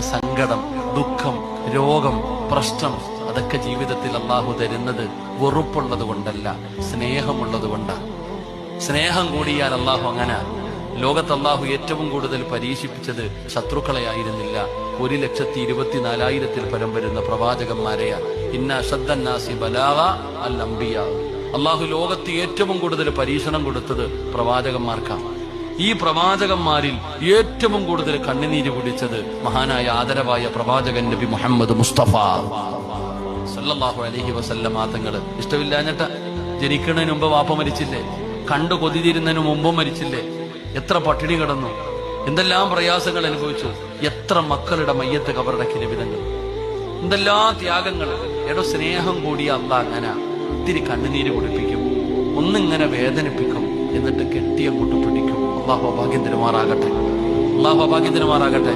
അങ്ങനെ സങ്കടം ദുഃഖം രോഗം പ്രശ്നം അതൊക്കെ ജീവിതത്തിൽ അള്ളാഹു തരുന്നത് വെറുപ്പുള്ളത് കൊണ്ടല്ല സ്നേഹമുള്ളത് കൊണ്ടാണ് സ്നേഹം കൂടിയാൽ അള്ളാഹു അങ്ങനെ. ലോകത്ത് അള്ളാഹു ഏറ്റവും കൂടുതൽ പരീക്ഷിപ്പിച്ചത് ശത്രുക്കളെ ആയിരുന്നില്ല. ഒരു ലക്ഷത്തി ഇരുപത്തിനാലായിരത്തിൽ പരം വരുന്ന പ്രവാചകന്മാരെയാ. ഇന്ന ശബ്ദന്നാസി ബലാവ അൽ അള്ളാഹു ലോകത്ത് ഏറ്റവും കൂടുതൽ പരീക്ഷണം കൊടുത്തത് പ്രവാചകന്മാർക്കാണ്. ഈ പ്രവാചകന്മാരിൽ ഏറ്റവും കൂടുതൽ കണ്ണുനീര് കുടിച്ചത് മഹാനായ ആദരവായ പ്രവാചകൻ നബി മുഹമ്മദ് മുസ്തഫ. സല്ലാഹു അലൈഹി വസല്ലമ ആത്തങ്ങൾ ഇഷ്ടമില്ലാഞ്ഞിട്ട ജനിക്കുന്നതിന് മുമ്പ് വാപ്പ മരിച്ചില്ലേ? കണ്ടു കൊതിരുന്നതിന് മുമ്പും മരിച്ചില്ലേ? എത്ര പട്ടിണി കിടന്നു? എന്തെല്ലാം പ്രയാസങ്ങൾ അനുഭവിച്ചു? എത്ര മക്കളുടെ മയ്യത്ത് കബറടക്കി വിധങ്ങൾ എന്തെല്ലാം ത്യാഗങ്ങൾ? എടോ സ്നേഹം കൂടി അല്ല അങ്ങനെ. ഒത്തിരി കണ്ണുനീര് കുടിപ്പിക്കും. ഒന്നിങ്ങനെ വേദനിപ്പിക്കും. എന്നിട്ട് കെട്ടിയങ്ങോട്ട് പിടിക്കും അള്ളാഹു ഭാഗ്യത്തിനുമാറാകട്ടെ അള്ളാഹു ഭാഗ്യത്തിനുമാറാകട്ടെ